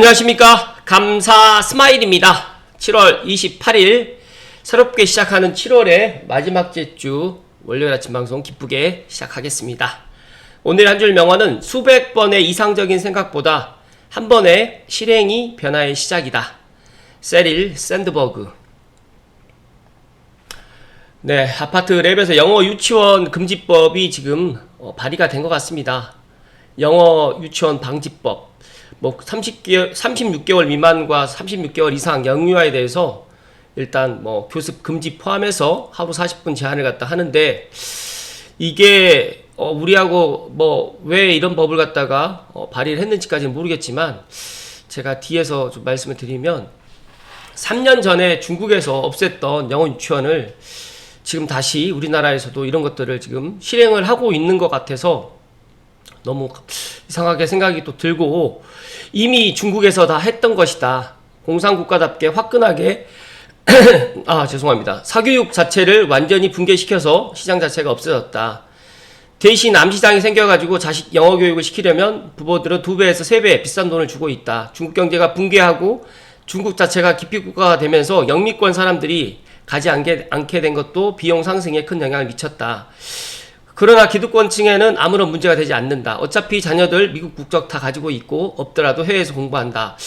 안녕하십니까. 감사 스마일입니다. 7월 28일 새롭게 시작하는 7월의 마지막 주 월요일 아침 방송 기쁘게 시작하겠습니다. 오늘 한 줄 명언은 수백 번의 이상적인 생각보다 한 번의 실행이 변화의 시작이다. 세릴 샌드버그. 네, 아파트 랩에서 영어 유치원 금지법이 지금 어, 발의가 된 것 같습니다. 영어 유치원 방지법. 뭐 30개월, 36개월 미만과 36개월 이상 영유아에 대해서 일단 뭐 교습 금지 포함해서 하루 40분 제한을 갖다 하는데 이게 어 우리하고 뭐 왜 이런 법을 갖다가 어 발의를 했는지까지는 모르겠지만 제가 뒤에서 좀 말씀을 드리면 3년 전에 중국에서 없앴던 영어 유치원을 지금 다시 우리나라에서도 이런 것들을 지금 실행을 하고 있는 것 같아서 너무 이상하게 생각이 또 들고 이미 중국에서 다 했던 것이다. 공산국가답게 화끈하게 아 죄송합니다. 사교육 자체를 완전히 붕괴시켜서 시장 자체가 없어졌다. 대신 암시장이 생겨가지고 자식 영어 교육을 시키려면 부모들은 두 배에서 세 배 비싼 돈을 주고 있다. 중국 경제가 붕괴하고 중국 자체가 기피국가가 되면서 영미권 사람들이 가지 않게, 않게 된 것도 비용 상승에 큰 영향을 미쳤다. 그러나 기득권층에는 아무런 문제가 되지 않는다. 어차피 자녀들 미국 국적 다 가지고 있고 없더라도 해외에서 공부한다.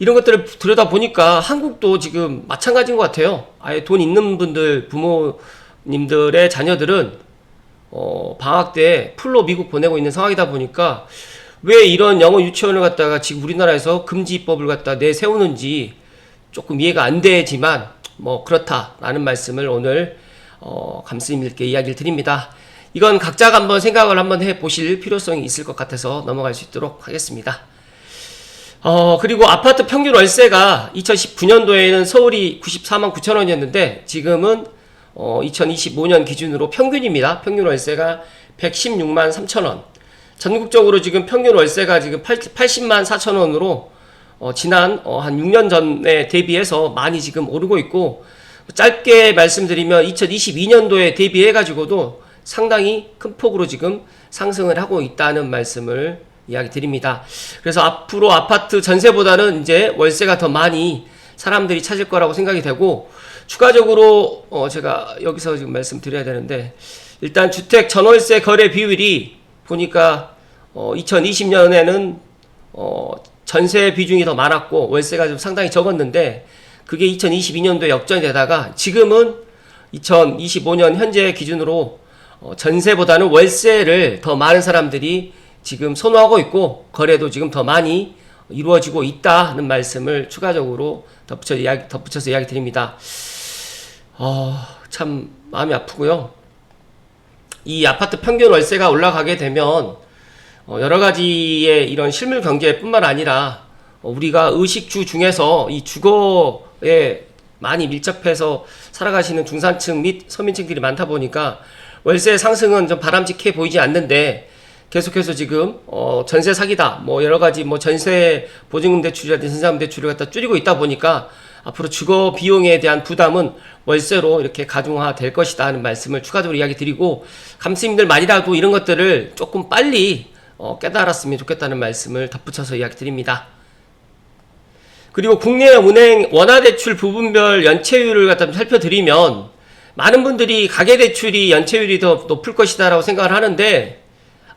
이런 것들을 들여다 보니까 한국도 지금 마찬가지인 것 같아요. 아예 돈 있는 분들 부모님들의 자녀들은 어, 방학 때 풀로 미국 보내고 있는 상황이다 보니까 왜 이런 영어 유치원을 갖다가 지금 우리나라에서 금지법을 갖다 내세우는지 조금 이해가 안 되지만 뭐 그렇다라는 말씀을 오늘 어, 감스님들께 이야기를 드립니다. 이건 각자가 한번 생각을 한번 해 보실 필요성이 있을 것 같아서 넘어갈 수 있도록 하겠습니다. 어, 그리고 아파트 평균 월세가 2019년도에는 서울이 94만 9천 원이었는데 지금은 어, 2025년 기준으로 평균입니다. 평균 월세가 116만 3천 원. 전국적으로 지금 평균 월세가 지금 80만 4천 원으로 어, 지난 어, 한 6년 전에 대비해서 많이 지금 오르고 있고 짧게 말씀드리면 2022년도에 대비해 가지고도 상당히 큰 폭으로 지금 상승을 하고 있다는 말씀을 이야기 드립니다. 그래서 앞으로 아파트 전세보다는 이제 월세가 더 많이 사람들이 찾을 거라고 생각이 되고 추가적으로 어 제가 여기서 지금 말씀드려야 되는데 일단 주택 전월세 거래 비율이 보니까 어 2020년에는 어 전세 비중이 더 많았고 월세가 좀 상당히 적었는데 그게 2022년도에 역전이 되다가 지금은 2025년 현재 기준으로 어 전세보다는 월세를 더 많은 사람들이 지금 선호하고 있고 거래도 지금 더 많이 이루어지고 있다는 말씀을 추가적으로 덧붙여 이야기, 덧붙여서 이야기 드립니다. 어, 참 마음이 아프고요. 이 아파트 평균 월세가 올라가게 되면 어, 여러 가지의 이런 실물 경제뿐만 아니라 어, 우리가 의식주 중에서 이 주거에 많이 밀접해서 살아가시는 중산층 및 서민층들이 많다 보니까 월세 상승은 좀 바람직해 보이지 않는데 계속해서 지금 어 전세 사기다 뭐 여러 가지 뭐 전세 보증금 대출이라든지 신사금 대출을 갖다 줄이고 있다 보니까 앞으로 주거 비용에 대한 부담은 월세로 이렇게 가중화 될 것이다 하는 말씀을 추가적으로 이야기 드리고 감스님들 말이라도 이런 것들을 조금 빨리 어 깨달았으면 좋겠다는 말씀을 덧붙여서 이야기 드립니다. 그리고 국내 은행 원화 대출 부분별 연체율을 갖다 좀 살펴드리면 많은 분들이 가계대출이 연체율이 더 높을 것이다라고 생각을 하는데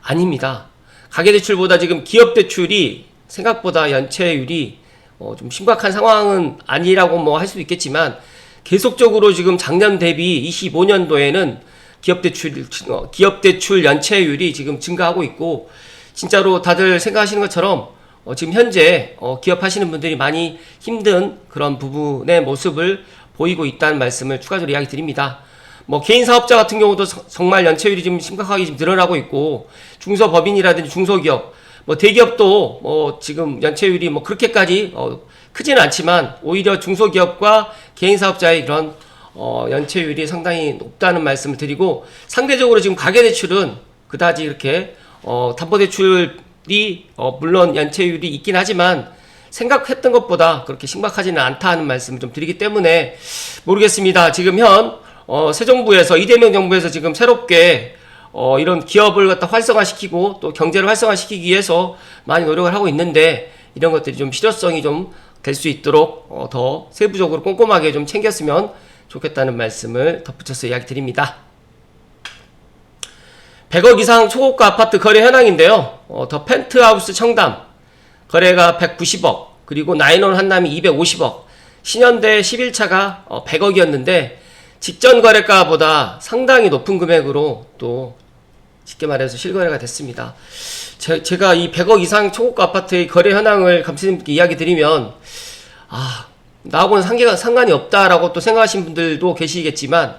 아닙니다. 가계대출보다 지금 기업대출이 생각보다 연체율이 어, 좀 심각한 상황은 아니라고 뭐 할 수도 있겠지만 계속적으로 지금 작년 대비 25년도에는 기업대출 어, 기업대출 연체율이 지금 증가하고 있고 진짜로 다들 생각하시는 것처럼 어, 지금 현재 어, 기업 하시는 분들이 많이 힘든 그런 부분의 모습을 보이고 있다는 말씀을 추가적으로 이야기 드립니다. 뭐 개인 사업자 같은 경우도 서- 정말 연체율이 지금 심각하게 지금 늘어나고 있고 중소법인이라든지 중소기업 뭐 대기업도 뭐 지금 연체율이 뭐 그렇게까지 어 크지는 않지만 오히려 중소기업과 개인 사업자의 그런 어 연체율이 상당히 높다는 말씀을 드리고 상대적으로 지금 가계대출은 그다지 이렇게 어 담보대출이 어 물론 연체율이 있긴 하지만 생각했던 것보다 그렇게 심각하지는 않다는 말씀을 좀 드리기 때문에 모르겠습니다. 지금 현 어, 새 정부에서 이재명 정부에서 지금 새롭게 어, 이런 기업을 갖다 활성화시키고 또 경제를 활성화시키기 위해서 많이 노력을 하고 있는데 이런 것들이 좀 실효성이 좀 될 수 있도록 어, 더 세부적으로 꼼꼼하게 좀 챙겼으면 좋겠다는 말씀을 덧붙여서 이야기 드립니다. 100억 이상 초고가 아파트 거래 현황인데요. 어, 더 펜트하우스 청담 거래가 190억, 그리고 나인원 한남이 250억, 신현대 11차가 100억이었는데 직전 거래가보다 상당히 높은 금액으로 또 쉽게 말해서 실거래가 됐습니다. 제, 제가 이 100억 이상 초고가 아파트의 거래 현황을 감독님께 이야기 드리면 아 나하고는 상계가 상관이 없다라고 또 생각하시는 분들도 계시겠지만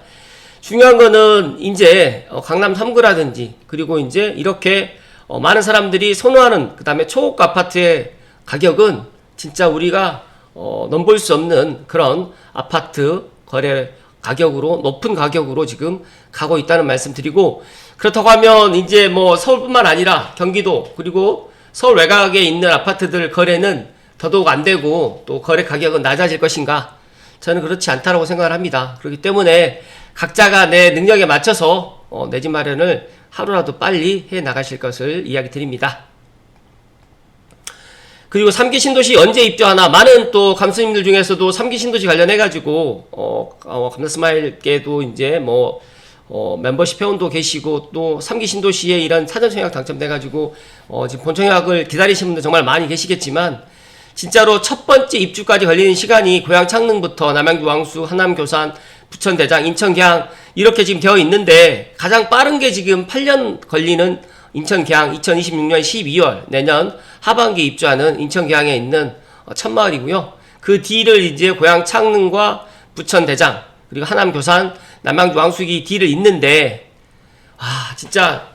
중요한 거는 이제 어, 강남 3구라든지 그리고 이제 이렇게 어, 많은 사람들이 선호하는 그 다음에 초고가 아파트의 가격은 진짜 우리가 어, 넘볼 수 없는 그런 아파트 거래 가격으로 높은 가격으로 지금 가고 있다는 말씀 드리고 그렇다고 하면 이제 뭐 서울뿐만 아니라 경기도 그리고 서울 외곽에 있는 아파트들 거래는 더더욱 안 되고 또 거래 가격은 낮아질 것인가 저는 그렇지 않다라고 생각을 합니다. 그렇기 때문에 각자가 내 능력에 맞춰서 어, 내 집 마련을 하루라도 빨리 해 나가실 것을 이야기 드립니다. 그리고 3기 신도시 언제 입주하나 많은 또 감수님들 중에서도 3기 신도시 관련해 가지고 어, 어 감사스마일께도 이제 뭐 어, 멤버십 회원도 계시고 또 3기 신도시에 이런 사전 청약 당첨돼 가지고 어, 지금 본 청약을 기다리시는 분들 정말 많이 계시겠지만 진짜로 첫 번째 입주까지 걸리는 시간이 고향 창릉부터 남양주 왕수 하남 교산 부천 대장 인천 계양 이렇게 지금 되어 있는데 가장 빠른 게 지금 8년 걸리는 인천 계양 2026년 12월 내년 하반기 입주하는 인천 계양에 있는 어, 천마을이고요. 그 뒤를 이제 고향 창릉과 부천 대장 그리고 하남 교산 남양주 왕수기 뒤를 잇는데 아 진짜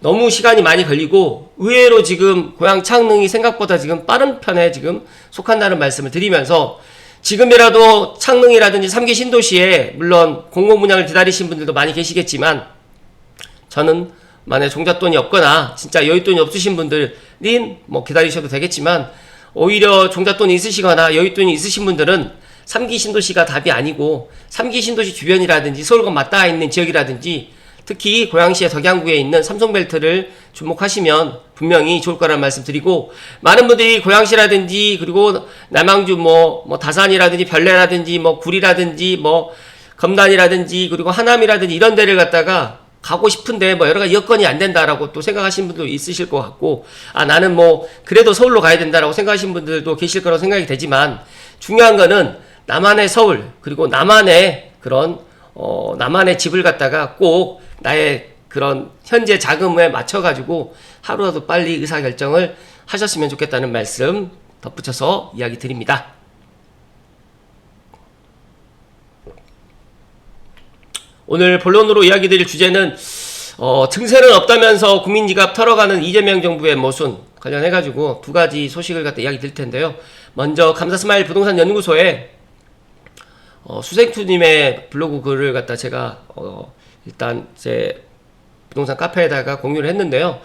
너무 시간이 많이 걸리고 의외로 지금 고향 창릉이 생각보다 지금 빠른 편에 지금 속한다는 말씀을 드리면서 지금이라도 창릉이라든지 3기 신도시에 물론 공공 분양을 기다리신 분들도 많이 계시겠지만 저는 만약 종잣돈이 없거나 진짜 여윳돈이 없으신 분들은 뭐 기다리셔도 되겠지만 오히려 종잣돈이 있으시거나 여윳돈이 있으신 분들은 3기 신도시가 답이 아니고 3기 신도시 주변이라든지 서울과 맞닿아 있는 지역이라든지 특히 고양시의 덕양구에 있는 삼성벨트를 주목하시면 분명히 좋을 거라는 말씀 드리고 많은 분들이 고양시라든지 그리고 남양주 뭐, 뭐 다산이라든지 별내라든지 뭐 구리라든지 뭐 검단이라든지 그리고 하남이라든지 이런 데를 갖다가 가고 싶은데 뭐 여러 가지 여건이 안 된다라고 또 생각하시는 분도 있으실 것 같고 아 나는 뭐 그래도 서울로 가야 된다라고 생각하시는 분들도 계실 거라고 생각이 되지만 중요한 거는 나만의 서울 그리고 나만의 그런 어 나만의 집을 갖다가 꼭 나의 그런 현재 자금에 맞춰 가지고 하루라도 빨리 의사 결정을 하셨으면 좋겠다는 말씀 덧붙여서 이야기 드립니다. 오늘 본론으로 이야기 드릴 주제는 어, 증세는 없다면서 국민 지갑 털어가는 이재명 정부의 모순 관련해 가지고 두 가지 소식을 갖다 이야기 드릴 텐데요. 먼저 감사 스마일 부동산 연구소에 어, 수생투님의 블로그 글을 갖다 제가 어, 일단 제 부동산 카페에다가 공유를 했는데요.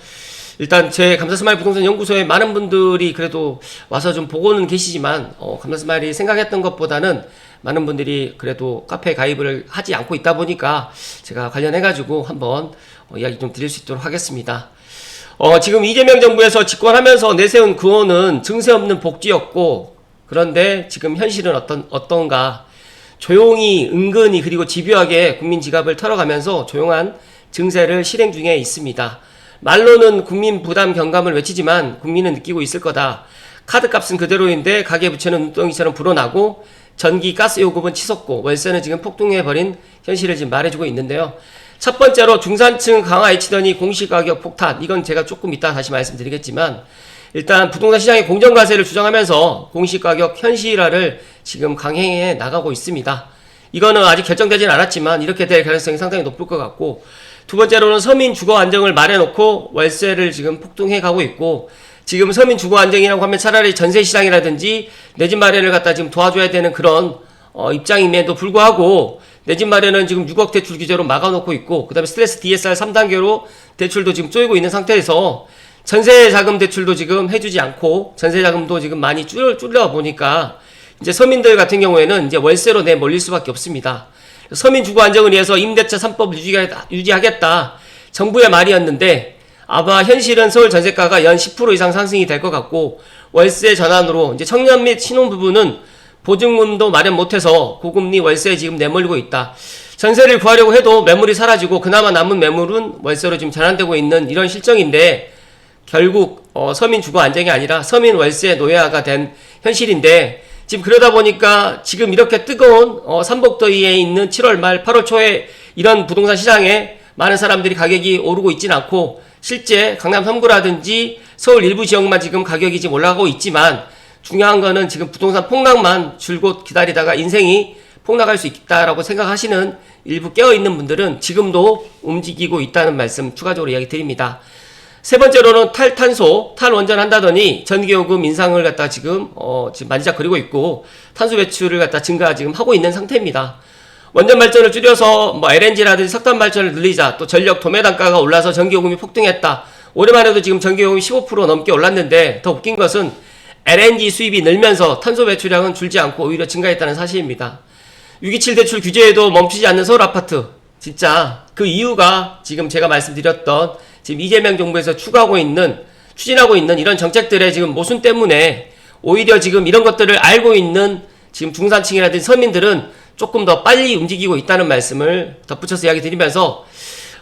일단 제 감사스마일 부동산 연구소에 많은 분들이 그래도 와서 좀 보고는 계시지만 어, 감사스마일이 생각했던 것보다는 많은 분들이 그래도 카페 가입을 하지 않고 있다 보니까 제가 관련해 가지고 한번 어, 이야기 좀 드릴 수 있도록 하겠습니다. 어, 지금 이재명 정부에서 집권하면서 내세운 구호는 증세 없는 복지였고 그런데 지금 현실은 어떤 어떤가 조용히 은근히 그리고 집요하게 국민 지갑을 털어가면서 조용한 증세를 실행 중에 있습니다. 말로는 국민 부담 경감을 외치지만 국민은 느끼고 있을 거다. 카드값은 그대로인데 가계부채는 눈덩이처럼 불어나고 전기 가스 요금은 치솟고 월세는 지금 폭등해버린 현실을 지금 말해주고 있는데요. 첫 번째로 중산층 강화해치더니 공시가격 폭탄 이건 제가 조금 이따 다시 말씀드리겠지만 일단 부동산 시장의 공정과세를 주장하면서 공시가격 현실화를 지금 강행해 나가고 있습니다. 이거는 아직 결정되진 않았지만 이렇게 될 가능성이 상당히 높을 것 같고 두 번째로는 서민 주거 안정을 말해놓고 월세를 지금 폭등해 가고 있고 지금 서민 주거 안정이라고 하면 차라리 전세 시장이라든지 내 집 마련을 갖다 지금 도와줘야 되는 그런 어, 입장임에도 불구하고 내 집 마련은 지금 6억 대출 규제로 막아놓고 있고 그다음에 스트레스 DSR 3단계로 대출도 지금 쪼이고 있는 상태에서 전세 자금 대출도 지금 해주지 않고 전세 자금도 지금 많이 줄여, 줄여 보니까 이제 서민들 같은 경우에는 이제 월세로 내몰릴 수밖에 없습니다. 서민 주거 안정을 위해서 임대차 3법 유지하겠다. 정부의 말이었는데 아마 현실은 서울 전세가가 연 10% 이상 상승이 될 것 같고 월세 전환으로 이제 청년 및 신혼 부부는 보증금도 마련 못해서 고금리 월세에 지금 내몰리고 있다. 전세를 구하려고 해도 매물이 사라지고 그나마 남은 매물은 월세로 지금 전환되고 있는 이런 실정인데 결국 어, 서민 주거 안정이 아니라 서민 월세 노예화가 된 현실인데 지금 그러다 보니까 지금 이렇게 뜨거운 어, 삼복더위에 있는 7월 말 8월 초에 이런 부동산 시장에 많은 사람들이 가격이 오르고 있진 않고 실제 강남 3구라든지 서울 일부 지역만 지금 가격이 지금 올라가고 있지만 중요한 거는 지금 부동산 폭락만 줄곧 기다리다가 인생이 폭락할 수 있다라고 생각하시는 일부 깨어있는 분들은 지금도 움직이고 있다는 말씀 추가적으로 이야기 드립니다. 세 번째로는 탈탄소, 탈원전 한다더니 전기요금 인상을 갖다 지금, 어, 지금 만지작거리고 있고, 탄소 배출을 갖다 증가 지금 하고 있는 상태입니다. 원전 발전을 줄여서 뭐 LNG라든지 석탄 발전을 늘리자, 또 전력 도매 단가가 올라서 전기요금이 폭등했다. 해도 지금 전기요금이 15% 넘게 올랐는데, 더 웃긴 것은 LNG 수입이 늘면서 탄소 배출량은 줄지 않고 오히려 증가했다는 사실입니다. 627 대출 규제에도 멈추지 않는 서울 아파트. 진짜 그 이유가 지금 제가 말씀드렸던 지금 이재명 정부에서 추구하고 있는 추진하고 있는 이런 정책들의 지금 모순 때문에 오히려 지금 이런 것들을 알고 있는 지금 중산층이라든지 서민들은 조금 더 빨리 움직이고 있다는 말씀을 덧붙여서 이야기 드리면서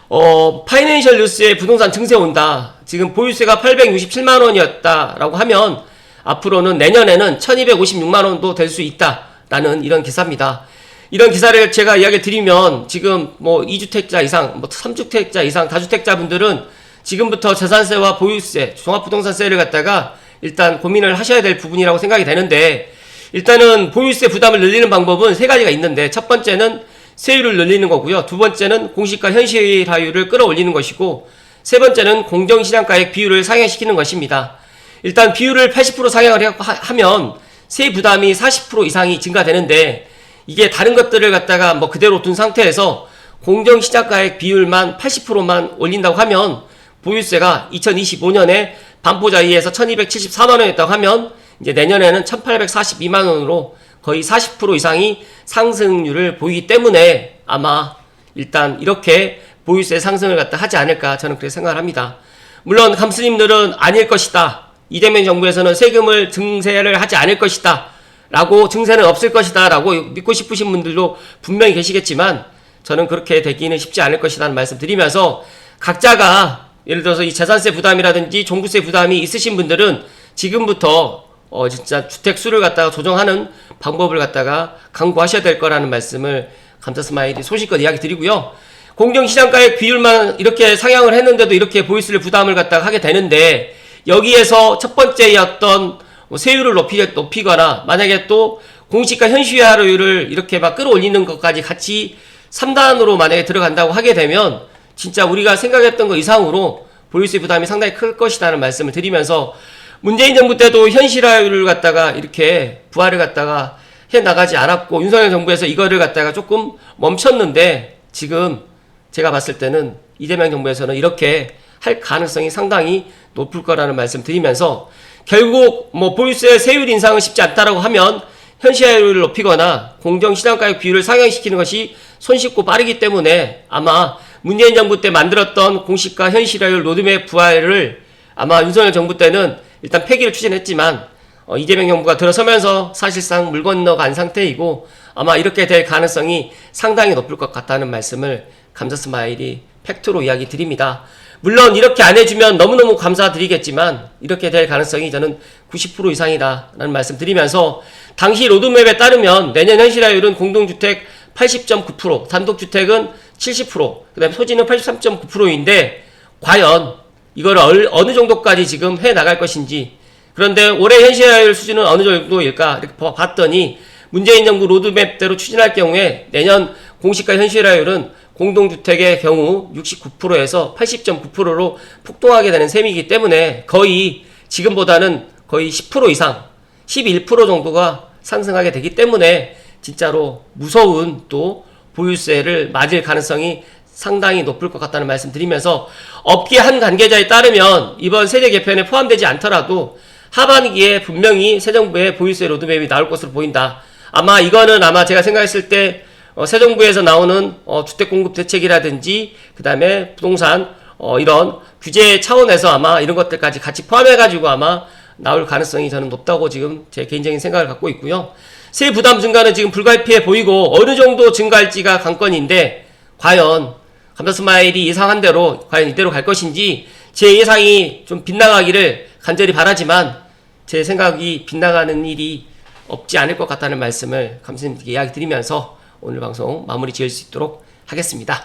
어, 파이낸셜 뉴스에 부동산 증세 온다. 지금 보유세가 867만 원이었다라고 하면 앞으로는 내년에는 1256만 원도 될 수 있다라는 이런 기사입니다. 이런 기사를 제가 이야기 드리면 지금 뭐 2주택자 이상, 뭐 3주택자 이상, 다주택자 분들은 지금부터 재산세와 보유세, 종합부동산세를 갖다가 일단 고민을 하셔야 될 부분이라고 생각이 되는데 일단은 보유세 부담을 늘리는 방법은 세 가지가 있는데 첫 번째는 세율을 늘리는 거고요. 두 번째는 공시가 현실화율을 끌어올리는 것이고 세 번째는 공정시장가액 비율을 상향시키는 것입니다. 일단 비율을 80% 상향을 하면 세 부담이 40% 이상이 증가되는데 이게 다른 것들을 갖다가 뭐 그대로 둔 상태에서 공정시장가액 비율만 80%만 올린다고 하면 보유세가 2025년에 반포자이에서 1274만 원이었다고 하면 이제 내년에는 1842만 원으로 거의 40% 이상이 상승률을 보이기 때문에 아마 일단 이렇게 보유세 상승을 갖다 하지 않을까 저는 그렇게 생각을 합니다. 물론 감스님들은 아닐 것이다. 이재명 정부에서는 세금을 증세를 하지 않을 것이다. 라고 증세는 없을 것이다. 라고 믿고 싶으신 분들도 분명히 계시겠지만 저는 그렇게 되기는 쉽지 않을 것이라는 말씀 드리면서 각자가 예를 들어서 이 재산세 부담이라든지 종부세 부담이 있으신 분들은 지금부터 어 진짜 주택 수를 갖다가 조정하는 방법을 갖다가 강구하셔야 될 거라는 말씀을 감자 스마일이 소식껏 이야기 드리고요. 공정시장가액 비율만 이렇게 상향을 했는데도 이렇게 보이스를 부담을 갖다가 하게 되는데 여기에서 첫 번째였던 뭐 세율을 높이, 높이거나 만약에 또 공시가 현실화율을 이렇게 막 끌어올리는 것까지 같이 3단으로 만약에 들어간다고 하게 되면 진짜 우리가 생각했던 것 이상으로 보유세 부담이 상당히 클 것이라는 말씀을 드리면서 문재인 정부 때도 현실화율을 갖다가 이렇게 부활을 갖다가 해 나가지 않았고 윤석열 정부에서 이거를 갖다가 조금 멈췄는데 지금 제가 봤을 때는 이재명 정부에서는 이렇게 할 가능성이 상당히 높을 거라는 말씀 드리면서 결국 뭐 보유세 세율 인상은 쉽지 않다라고 하면 현실화율을 높이거나 공정 시장 가격 비율을 상향시키는 것이 손쉽고 빠르기 때문에 아마 문재인 정부 때 만들었던 공시가 현실화율 로드맵 부활을 아마 윤석열 정부 때는 일단 폐기를 추진했지만 어, 이재명 정부가 들어서면서 사실상 물 건너간 상태이고 아마 이렇게 될 가능성이 상당히 높을 것 같다는 말씀을 감자 스마일이 팩트로 이야기 드립니다. 물론 이렇게 안 해주면 너무너무 감사드리겠지만 이렇게 될 가능성이 저는 90% 이상이다라는 말씀 드리면서 당시 로드맵에 따르면 내년 현실화율은 공동주택 80.9%, 단독주택은 70%, 그 다음에 소지는 83.9%인데 과연 이걸 얼- 어느 정도까지 지금 해 나갈 것인지 그런데 올해 현실화율 수준은 어느 정도일까 이렇게 봐- 봤더니 문재인 정부 로드맵대로 추진할 경우에 내년 공시가 현실화율은 공동주택의 경우 69%에서 80.9%로 폭등하게 되는 셈이기 때문에 거의 지금보다는 거의 10% 이상 11% 정도가 상승하게 되기 때문에 진짜로 무서운 또 보유세를 맞을 가능성이 상당히 높을 것 같다는 말씀 드리면서 업계 한 관계자에 따르면 이번 세제 개편에 포함되지 않더라도 하반기에 분명히 새 정부의 보유세 로드맵이 나올 것으로 보인다. 아마 이거는 아마 제가 생각했을 때 어, 새 정부에서 나오는 어, 주택 공급 대책이라든지 그 다음에 부동산 어, 이런 규제 차원에서 아마 이런 것들까지 같이 포함해가지고 아마 나올 가능성이 저는 높다고 지금 제 개인적인 생각을 갖고 있고요. 세 부담 증가는 지금 불가피해 보이고 어느 정도 증가할지가 관건인데 과연 감사 스마일이 예상한 대로 과연 이대로 갈 것인지 제 예상이 좀 빗나가기를 간절히 바라지만 제 생각이 빗나가는 일이 없지 않을 것 같다는 말씀을 감사님께 이야기 드리면서 오늘 방송 마무리 지을 수 있도록 하겠습니다.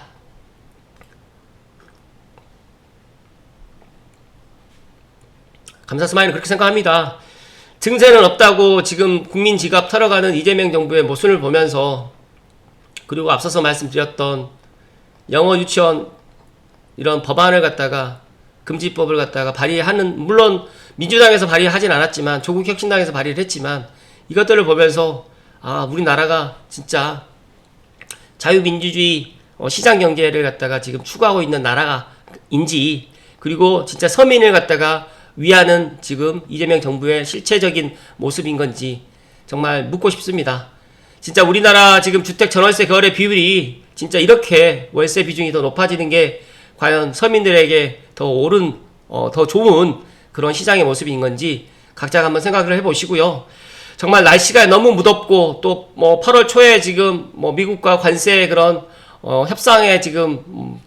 감사 스마일은 그렇게 생각합니다. 증세는 없다고 지금 국민 지갑 털어가는 이재명 정부의 모순을 보면서 그리고 앞서서 말씀드렸던 영어 유치원 이런 법안을 갖다가 금지법을 갖다가 발의하는 물론 민주당에서 발의하진 않았지만 조국 혁신당에서 발의를 했지만 이것들을 보면서 아 우리나라가 진짜 자유민주주의 어, 시장 경제를 갖다가 지금 추구하고 있는 나라인지 그리고 진짜 서민을 갖다가 위하는 지금 이재명 정부의 실체적인 모습인 건지 정말 묻고 싶습니다. 진짜 우리나라 지금 주택 전월세 거래 비율이 진짜 이렇게 월세 비중이 더 높아지는 게 과연 서민들에게 더 옳은 어, 더 좋은 그런 시장의 모습인 건지 각자가 한번 생각을 해보시고요. 정말 날씨가 너무 무덥고 또 뭐 8월 초에 지금 뭐 미국과 관세 그런 어, 협상에 지금 음,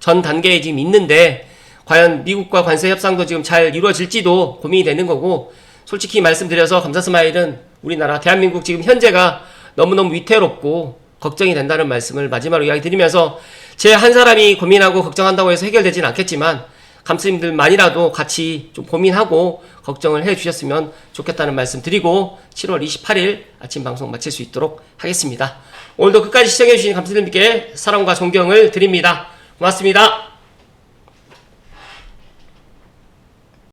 전 단계에 지금 있는데 과연 미국과 관세 협상도 지금 잘 이루어질지도 고민이 되는 거고 솔직히 말씀드려서 감사 스마일은 우리나라 대한민국 지금 현재가 너무너무 위태롭고 걱정이 된다는 말씀을 마지막으로 이야기 드리면서 제 한 사람이 고민하고 걱정한다고 해서 해결되지는 않겠지만 감스님들만이라도 같이 좀 고민하고 걱정을 해 주셨으면 좋겠다는 말씀 드리고 7월 28일 아침 방송 마칠 수 있도록 하겠습니다. 오늘도 끝까지 시청해 주신 감스님께 사랑과 존경을 드립니다. 고맙습니다.